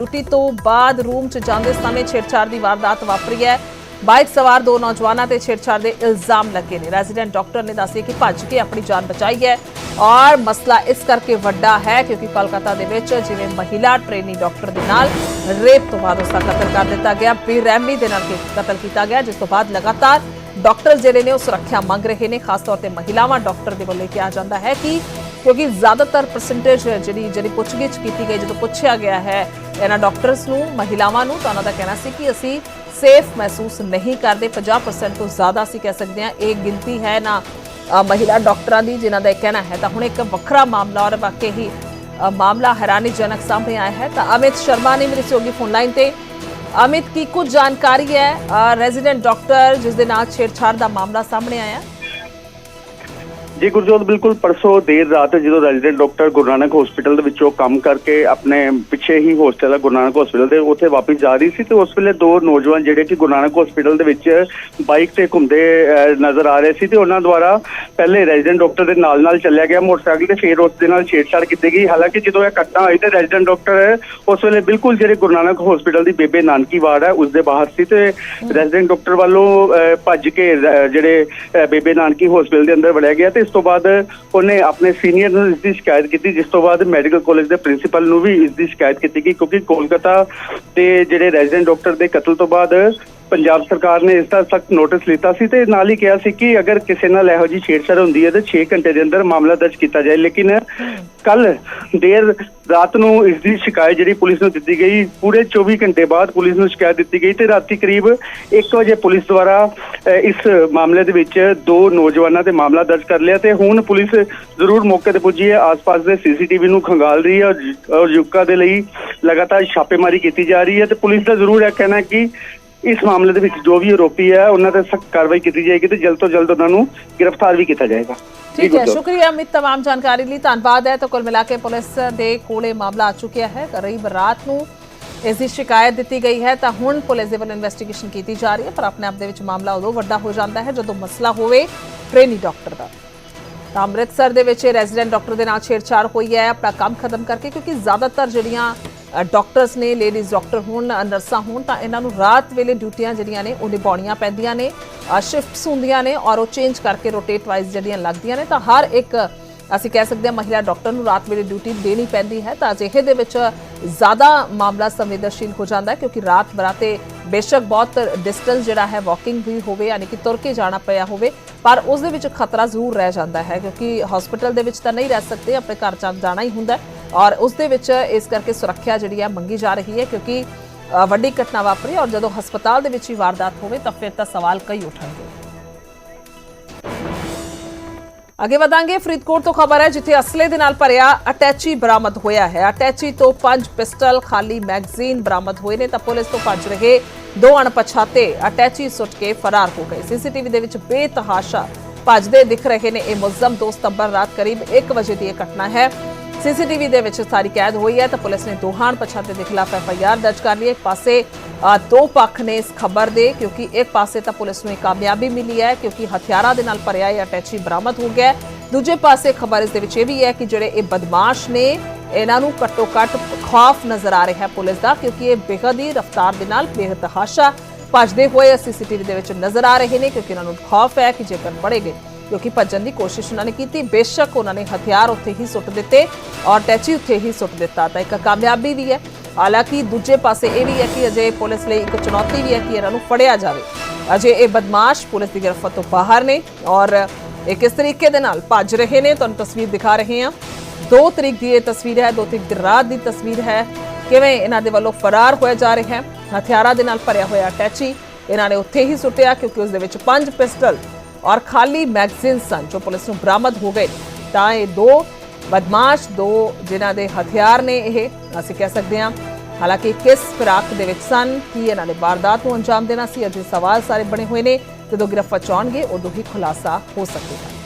Duty ਤੋਂ ਬਾਅਦ room 'ਚ ਜਾਂਦੇ ਸਮੇਂ ਛੇੜਛਾੜ ਦੀ ਵਾਰਦਾਤ ਵਾਪਰੀ ਹੈ। ਬਾਈਕ ਸਵਾਰ ਦੋ ਨੌਜਵਾਨਾਂ ਤੇ ਛੇੜਛਾੜ ਦੇ ਇਲਜ਼ਾਮ ਲੱਗੇ ਨੇ। ਰੈਜ਼ੀਡੈਂਟ ਡਾਕਟਰ ਨੇ ਦੱਸਿਆ ਕਿ ਭੱਜ ਕੇ ਆਪਣੀ ਜਾਨ ਬਚਾਈ ਹੈ ਔਰ ਮਸਲਾ ਇਸ ਕਰਕੇ ਵੱਡਾ ਹੈ ਕਿਉਂਕਿ ਕੋਲਕਾਤਾ ਦੇ ਵਿੱਚ ਜਿਵੇਂ ਮਹਿਲਾ ਟ੍ਰੇਨੀ ਡਾਕਟਰ ਦੇ ਨਾਲ ਰੇਪ ਤੋਂ ਬਾਅਦ ਉਸ ਦਾ ਕਤਲ ਕਰ ਦਿੱਤਾ ਗਿਆ। ਬੇਰਹਿਮੀ ਦੇ ਨਾਲ ਕਤਲ ਕੀਤਾ ਗਿਆ, ਜਿਸ ਤੋਂ ਬਾਅਦ ਲਗਾਤਾਰ ਡਾਕਟਰ ਜਿਹੜੇ ਨੇ ਉਹ ਸੁਰੱਖਿਆ ਮੰਗ ਰਹੇ ਨੇ। ਖਾਸ ਤੌਰ ਤੇ ਮਹਿਲਾਵਾਂ ਡਾਕਟਰ ਦੇ ਵੱਲੋਂ ਕਿਹਾ ਜਾਂਦਾ ਹੈ ਕਿ ਕਿਉਂਕਿ ਜ਼ਿਆਦਾਤਰ ਪਰਸੈਂਟੇਜ ਜਿਹੜੀ ਜਿਹੜੀ ਪੁੱਛਗਿੱਛ ਕੀਤੀ ਗਈ, ਜਦੋਂ ਪੁੱਛਿਆ ਗਿਆ ਹੈ, ਇਹਨਾਂ ਡਾਕਟਰਸ ਨੂੰ, ਮਹਿਲਾਵਾਂ ਨੂੰ, ਤਾਂ ਉਹਨਾਂ ਦਾ ਕਹਿਣਾ ਸੀ ਕਿ ਅਸੀਂ ਸੇਫ ਮਹਿਸੂਸ ਨਹੀਂ ਕਰਦੇ। 50% ਤੋਂ ਜ਼ਿਆਦਾ ਅਸੀਂ ਕਹਿ ਸਕਦੇ ਹਾਂ, ਇਹ ਗਿਣਤੀ ਹੈ ਨਾ ਮਹਿਲਾ ਡਾਕਟਰਾਂ ਦੀ, ਜਿਨ੍ਹਾਂ ਦਾ ਇਹ ਕਹਿਣਾ ਹੈ। ਤਾਂ ਹੁਣ ਇੱਕ ਵੱਖਰਾ ਮਾਮਲਾ ਔਰ ਵਾਕਈ ਹੀ ਮਾਮਲਾ ਹੈਰਾਨੀਜਨਕ ਸਾਹਮਣੇ ਆਇਆ ਹੈ। ਤਾਂ ਅਮਿਤ ਸ਼ਰਮਾ ਨੇ ਮੇਰੀ ਸਹਿਯੋਗੀ ਫੋਨ ਲਾਈਨ ਤੇ। ਅਮਿਤ, ਕੀ ਕੁਝ ਜਾਣਕਾਰੀ ਹੈ? ਰੈਜ਼ੀਡੈਂਟ ਡਾਕਟਰ ਜਿਸ ਦੇ ਨਾਲ ਛੇੜਛਾੜ ਦਾ ਮਾਮਲਾ ਸਾਹਮਣੇ ਆਇਆ। ਜੀ ਗੁਰਜੋਤ, ਬਿਲਕੁਲ ਪਰਸੋਂ ਦੇਰ ਰਾਤ ਜਦੋਂ resident doctor Guru Nanak hospital ਦੇ ਵਿੱਚੋਂ ਕੰਮ ਕਰਕੇ ਆਪਣੇ ਪਿੱਛੇ ਹੀ ਹੋਸਟਲ ਹੈ ਗੁਰੂ ਨਾਨਕ ਹਸਪੀਟਲ ਦੇ, ਉੱਥੇ ਵਾਪਸ ਜਾ ਰਹੀ ਸੀ ਤੇ ਉਸ ਵੇਲੇ ਦੋ ਨੌਜਵਾਨ ਜਿਹੜੇ ਕਿ ਗੁਰੂ ਨਾਨਕ ਹਸਪੀਟਲ ਦੇ ਵਿੱਚ ਬਾਈਕ ਤੇ ਘੁੰਮਦੇ ਨਜ਼ਰ ਆ ਰਹੇ ਸੀ ਤੇ ਉਹਨਾਂ ਦੁਆਰਾ ਪਹਿਲੇ ਰੈਜ਼ੀਡੈਂਟ ਡਾਕਟਰ ਦੇ ਨਾਲ ਨਾਲ ਚੱਲਿਆ ਗਿਆ ਮੋਟਰਸਾਈਕਲ ਤੇ, ਫਿਰ ਉਸ ਦੇ ਨਾਲ ਛੇੜਛਾੜ ਕੀਤੀ ਗਈ। ਹਾਲਾਂਕਿ ਜਦੋਂ ਇਹ ਘਟਨਾ ਹੋਈ ਤੇ ਰੈਜ਼ੀਡੈਂਟ ਡਾਕਟਰ ਉਸ ਵੇਲੇ ਬਿਲਕੁਲ ਜਿਹੜੇ ਗੁਰੂ ਨਾਨਕ ਹਸਪੀਟਲ ਦੀ ਬੇਬੇ ਨਾਨਕੀ ਵਾਰਡ ਹੈ ਉਸ ਦੇ ਬਾਹਰ ਸੀ ਤੇ ਰੈਜ਼ੀਡੈਂਟ ਡਾਕਟਰ ਵੱਲੋਂ ਭੱਜ ਕੇ ਜਿਹੜੇ ਬੇਬੇ ਨਾਨਕੀ ਹਸਪੀਟਲ ਦੇ ਅੰਦਰ ਵੜਿਆ ਗਿਆ ਤੇ ਇਸ ਤੋਂ ਬਾਅਦ ਉਹਨੇ ਆਪਣੇ ਸੀਨੀਅਰ ਨੂੰ ਇਸ ਦੀ ਸ਼ਿਕਾਇਤ ਕੀਤੀ, ਜਿਸ ਤੋਂ ਬਾਅਦ ਮੈਡੀਕਲ ਕਾਲਜ ਦੇ ਪ੍ਰਿੰਸੀਪਲ ਨੂੰ ਵੀ ਇਸ ਦੀ ਸ਼ਿਕਾਇਤ ਕੀਤੀ ਗਈ ਕਿਉਂਕਿ ਕੋਲਕਾਤਾ ਦੇ ਜਿਹੜੇ ਰੈਜ਼ੀਡੈਂਟ ਡਾਕਟਰ ਦੇ ਕਤਲ ਤੋਂ ਬਾਅਦ ਪੰਜਾਬ ਸਰਕਾਰ ਨੇ ਇਸ ਦਾ ਸਖਤ ਨੋਟਿਸ ਲਿੱਤਾ ਸੀ ਤੇ ਨਾਲ ਹੀ ਕਿਹਾ ਸੀ ਕਿ ਅਗਰ ਕਿਸੇ ਨਾਲ ਇਹੋ ਜਿਹੀ ਛੇੜਛਾੜ ਹੁੰਦੀ ਹੈ ਤਾਂ 6 ਘੰਟੇ ਦੇ ਅੰਦਰ ਮਾਮਲਾ ਦਰਜ ਕੀਤਾ ਜਾਏ। ਲੇਕਿਨ ਕੱਲ ਦੇਰ ਰਾਤ ਨੂੰ ਇਸ ਦੀ ਸ਼ਿਕਾਇਤ ਜਿਹੜੀ ਪੁਲਿਸ ਨੂੰ ਦਿੱਤੀ ਗਈ, ਪੂਰੇ 24 ਘੰਟੇ ਬਾਅਦ ਪੁਲਿਸ ਨੂੰ ਸ਼ਿਕਾਇਤ ਦਿੱਤੀ ਗਈ ਤੇ ਰਾਤੀ ਕਰੀਬ 1 ਵਜੇ ਪੁਲਿਸ ਦੁਆਰਾ ਇਸ ਮਾਮਲੇ ਦੇ ਵਿੱਚ ਦੋ ਨੌਜਵਾਨਾਂ ਤੇ ਮਾਮਲਾ ਦਰਜ ਕਰ ਲਿਆ ਤੇ ਹੁਣ ਪੁਲਿਸ ਜ਼ਰੂਰ ਮੌਕੇ ਤੇ ਪੁੱਜੀ ਹੈ। ਆਸ-ਪਾਸ ਦੇ ਸੀਸੀਟੀਵੀ ਨੂੰ ਖੰਗਾਲ ਰਹੀ ਹੈ ਔਰ- ਔਰ ਦੇ ਲਈ ਲਗਾਤਾਰ ਛਾਪੇਮਾਰੀ ਕੀਤੀ ਜਾ ਰਹੀ ਹੈ ਤੇ ਪੁਲਿਸ ਦਾ ਜ਼ਰੂਰ ਇਹ ਕਹਿਣਾ ਕਿ ਇਸ ਮਾਮਲੇ ਦੇ ਵਿੱਚ ਜੋ ਵੀ ਆਰੋਪੀ ਹੈ ਉਹਨਾਂ ਤੇ ਸਖਤ ਕਾਰਵਾਈ ਕੀਤੀ ਜਾਏਗੀ ਤੇ ਜਲਦ ਤੋਂ ਜਲਦ ਉਹਨਾਂ ਨੂੰ ਗ੍ਰਿਫਤਾਰ ਵੀ ਕੀਤਾ ਜਾਏਗਾ ਜੀ ਠੀਕ ਹੈ ਗੁਰਜੋਤ। ਸ਼ੁਕਰੀਆ ਅਮਿਤ तमाम ਜਾਣਕਾਰੀ ਲਈ ਧੰਨਵਾਦ ਹੈ ਤਾਂ ਕੁੱਲ ਮਿਲਾ ਕੇ ਪੁਲਿਸ ਦੇ ਕੋਲੇ ਮਾਮਲਾ ਆ ਚੁੱਕਿਆ ਹੈ ਕਰੀਬ ਰਾਤ ਨੂੰ ਇਸ ਦੀ ਸ਼ਿਕਾਇਤ ਦਿੱਤੀ ਗਈ ਹੈ ਤਾਂ ਹੁਣ ਪੁਲਿਸ ਦੇ ਵੱਲੋਂ ਇਨਵੈਸਟੀਗੇਸ਼ਨ ਕੀਤੀ ਜਾ ਰਹੀ ਹੈ ਪਰ ਆਪਣੇ ਆਪ ਦੇ ਵਿੱਚ ਮਾਮਲਾ ਉਦੋਂ ਵੱਡਾ ਹੋ ਜਾਂਦਾ ਹੈ ਜਦੋਂ ਮਸਲਾ ਹੋਵੇ ਟ੍ਰੇਨੀ ਡਾਕਟਰ ਦਾ ਤਾਂ ਅੰਮ੍ਰਿਤਸਰ ਦੇ ਵਿੱਚ ਰੈਜ਼ੀਡੈਂਟ ਡਾਕਟਰ ਦੇ ਨਾਲ ਛੇੜਛਾੜ ਹੋਈ ਹੈ ਆਪਣਾ ਕੰਮ ਖਤਮ ਕਰਕੇ ਕਿਉਂਕਿ ਜ਼ਿਆਦਾਤਰ ਜਿਹੜੀਆਂ ਡਾਕਟਰਸ ਨੇ ਲੇਡੀਜ਼ ਡਾਕਟਰ ਹੋਣ ਨਰਸਾਂ ਹੋਣ, ਤਾਂ ਇਹਨਾਂ ਨੂੰ ਰਾਤ ਵੇਲੇ ਡਿਊਟੀਆਂ ਜਿਹੜੀਆਂ ਨੇ, ਉਹ ਨਿਭਾਉਣੀਆਂ ਪੈਂਦੀਆਂ ਨੇ ਸ਼ਿਫਟਸ ਹੁੰਦੀਆਂ ਨੇ ਔਰ ਉਹ ਚੇਂਜ ਕਰਕੇ ਰੋਟੇਟ ਵਾਈਜ਼ ਜਿਹੜੀਆਂ ਲੱਗਦੀਆਂ ਨੇ, ਤਾਂ ਹਰ ਇੱਕ, ਅਸੀਂ ਕਹਿ ਸਕਦੇ ਹਾਂ ਮਹਿਲਾ ਡਾਕਟਰ ਨੂੰ ਰਾਤ ਵੇਲੇ ਡਿਊਟੀ ਦੇਣੀ ਪੈਂਦੀ ਹੈ, ਤਾਂ ਅਜਿਹੇ ਦੇ ਵਿੱਚ ਜ਼ਿਆਦਾ ਮਾਮਲਾ ਸੰਵੇਦਨਸ਼ੀਲ ਹੋ ਜਾਂਦਾ ਹੈ, ਕਿਉਂਕਿ ਰਾਤ ਬਰਾਤੇ ਬੇਸ਼ੱਕ ਬਹੁਤ ਡਿਸਟੈਂਸ ਜਿਹੜਾ ਹੈ ਵਾਕਿੰਗ ਵੀ ਹੋਵੇ ਯਾਨੀ ਕਿ ਤੁਰ ਕੇ ਜਾਣਾ ਪਿਆ ਹੋਵੇ, ਪਰ ਉਸ ਦੇ ਵਿੱਚ ਖਤਰਾ ਜ਼ਰੂਰ ਰਹਿ ਜਾਂਦਾ ਹੈ, ਕਿਉਂਕਿ ਹਸਪੀਟਲ ਦੇ ਵਿੱਚ ਤਾਂ ਨਹੀਂ ਰਹਿ ਸਕਦੇ, ਆਪਣੇ ਘਰ ਚ ਜਾਣਾ ਹੀ ਹੁੰਦਾ ਹੈ। ਔਰ ਉਸ ਦੇ ਵਿੱਚ ਇਸ ਕਰਕੇ ਸੁਰੱਖਿਆ ਜਿਹੜੀ ਹੈ ਮੰਗੀ ਜਾ ਰਹੀ ਹੈ, ਕਿਉਂਕਿ ਵੱਡੀ ਘਟਨਾ ਵਾਪਰੀ ਔਰ ਜਦੋਂ ਹਸਪਤਾਲ ਦੇ ਵਿੱਚ ਹੀ ਵਾਰਦਾਤ ਹੋਵੇ ਤਾਂ ਫਿਰ ਤਾਂ ਸਵਾਲ ਕਈ ਉਠਣਗੇ। ਅੱਗੇ ਵਧਾਂਗੇ, ਫਰੀਦਕੋਟ ਤੋਂ ਖਬਰ ਹੈ ਜਿੱਥੇ ਅਸਲੇ ਦੇ ਨਾਲ ਭਰਿਆ ਅਟੈਚੀ ਬਰਾਮਦ ਹੋਇਆ ਹੈ। ਅਟੈਚੀ ਤੋਂ ਪੰਜ ਪਿਸਟਲ ਖਾਲੀ ਮੈਗਜ਼ੀਨ ਬਰਾਮਦ ਹੋਏ ਨੇ, ਤਾਂ ਪੁਲਿਸ ਤੋਂ ਭੱਜ ਰਹੇ ਦੋ ਅਣਪਛਾਤੇ ਅਟੈਚੀ ਸੁੱਟ ਕੇ ਫਰਾਰ ਹੋ ਗਏ। ਸੀਸੀਟੀਵੀ ਦੇ ਵਿੱਚ ਬੇਤਹਾਸ਼ਾ ਭੱਜਦੇ ਦਿਖ ਰਹੇ ਨੇ। ਇਹ ਮੁਲਜ਼ਮ 2 ਸਤੰਬਰ ਰਾਤ ਕਰੀਬ 1 ਵਜੇ ਦੀ ਇਹ ਘਟਨਾ ਹੈ। ਸੀਸੀਟੀਵੀ ਦੇ ਵਿੱਚ ਸਾਰੀ ਕੈਦ ਹੋਈ ਹੈ ਤਾਂ ਪੁਲਿਸ ਨੇ ਦੋਹਾਂ ਪਛਾਤੇ ਦੇ ਖਿਲਾਫ ਐਫਆਈਆਰ ਦਰਜ ਕਰ ਲਈ ਇੱਕ ਪਾਸੇ ਦੋ ਪੱਖ ਨੇ ਇਸ ਖਬਰ ਦੇ, ਕਿਉਂਕਿ ਇੱਕ ਪਾਸੇ ਤਾਂ ਪੁਲਿਸ ਨੂੰ ਇਹ ਕਾਮਯਾਬੀ ਮਿਲੀ ਹੈ, ਕਿਉਂਕਿ ਹਥਿਆਰਾਂ ਦੇ ਨਾਲ ਭਰਿਆ ਇਹ ਅਟੈਚੀ ਬਰਾਮਦ ਹੋ ਗਿਆ ਦੂਜੇ ਪਾਸੇ ਖਬਰ ਇਸ ਦੇ ਵਿੱਚ ਇਹ ਵੀ ਹੈ ਕਿ ਜਿਹੜੇ ਇਹ ਬਦਮਾਸ਼ ਨੇ, ਇਹਨਾਂ ਨੂੰ ਘੱਟੋ ਘੱਟ ਖੌਫ ਨਜ਼ਰ ਆ ਰਿਹਾ ਹੈ ਪੁਲਿਸ ਦਾ, ਕਿਉਂਕਿ ਇਹ ਬੇਹੱਦ ਹੀ ਰਫ਼ਤਾਰ ਦੇ ਨਾਲ ਬੇਤਹਾਸ਼ਾ ਭੱਜਦੇ ਹੋਏ ਸੀਸੀਟੀਵੀ ਦੇ ਵਿੱਚ ਨਜ਼ਰ ਆ ਰਹੇ ਨੇ, ਕਿਉਂਕਿ ਇਹਨਾਂ ਨੂੰ ਖੌਫ ਹੈ ਕਿ ਜੇਕਰ ਫੜੇ ਗਏ। ਕਿਉਂਕਿ ਭੱਜਣ ਦੀ ਕੋਸ਼ਿਸ਼ ਉਹਨਾਂ ਨੇ ਕੀਤੀ। ਬੇਸ਼ੱਕ ਉਹਨਾਂ ਨੇ ਹਥਿਆਰ ਉੱਥੇ ਹੀ ਸੁੱਟ ਦਿੱਤੇ ਔਰ ਟੈਚੀ ਉੱਥੇ ਹੀ ਸੁੱਟ ਦਿੱਤਾ। ਤਾਂ ਇੱਕ ਕਾਮਯਾਬੀ ਵੀ ਹੈ। ਹਾਲਾਂਕਿ ਦੂਜੇ ਪਾਸੇ ਇਹ ਵੀ ਹੈ ਕਿ ਅਜੇ ਪੁਲਿਸ ਲਈ ਇੱਕ ਚੁਣੌਤੀ ਵੀ ਹੈ ਕਿ ਇਹਨਾਂ ਨੂੰ ਫੜਿਆ ਜਾਵੇ। ਅਜੇ ਇਹ ਬਦਮਾਸ਼ ਪੁਲਿਸ ਦੀ ਗ੍ਰਿਫਤ ਤੋਂ ਬਾਹਰ ਨੇ ਔਰ ਇਹ ਕਿਸ ਤਰੀਕੇ ਦੇ ਨਾਲ ਭੱਜ ਰਹੇ ਨੇ, ਤੁਹਾਨੂੰ ਤਸਵੀਰ ਦਿਖਾ ਰਹੇ ਹਾਂ। 2 ਤਰੀਕ ਦੀ ਇਹ ਤਸਵੀਰ ਹੈ 2 ਤਰੀਕ ਦੀ ਰਾਤ ਦੀ ਤਸਵੀਰ ਹੈ। ਕਿਵੇਂ ਇਹਨਾਂ ਦੇ ਵੱਲੋਂ ਫਰਾਰ ਹੋਇਆ ਜਾ ਰਿਹਾ ਹੈ? ਹਥਿਆਰਾਂ ਦੇ ਨਾਲ ਭਰਿਆ ਹੋਇਆ ਅਟੈਚੀ ਇਹਨਾਂ ਨੇ ਉੱਥੇ ਹੀ ਸੁੱਟਿਆ ਕਿਉਂਕਿ ਉਸ ਦੇ ਵਿੱਚ ਪੰਜ ਪਿਸਟਲ ਔਰ ਖਾਲੀ ਮੈਗਜ਼ੀਨ ਸਨ ਜੋ ਪੁਲਿਸ ਨੂੰ ਬਰਾਮਦ ਹੋ ਗਏ ਤਾਂ ਇਹ ਦੋ ਬਦਮਾਸ਼ ਦੋ ਜਿਨ੍ਹਾਂ ਦੇ ਹਥਿਆਰ ਨੇ ਇਹ ਅਸੀਂ ਕਹਿ ਸਕਦੇ ਹਾਂ ਹਾਲਾਂਕਿ ਕਿਸ ਫਿਰਾਕ ਦੇ ਵਿੱਚ ਸਨ ਕੀ ਇਹਨਾਂ ਨੇ ਵਾਰਦਾਤ ਨੂੰ ਅੰਜਾਮ ਦੇਣਾ ਸੀ ਅਜੇ ਸਵਾਲ ਸਾਰੇ ਬਣੇ ਹੋਏ ਨੇ ਜਦੋਂ ਗ੍ਰਿਫਤ ਚ ਆਉਣਗੇ ਉਦੋਂ ਹੀ ਖੁਲਾਸਾ ਹੋ ਸਕੇਗਾ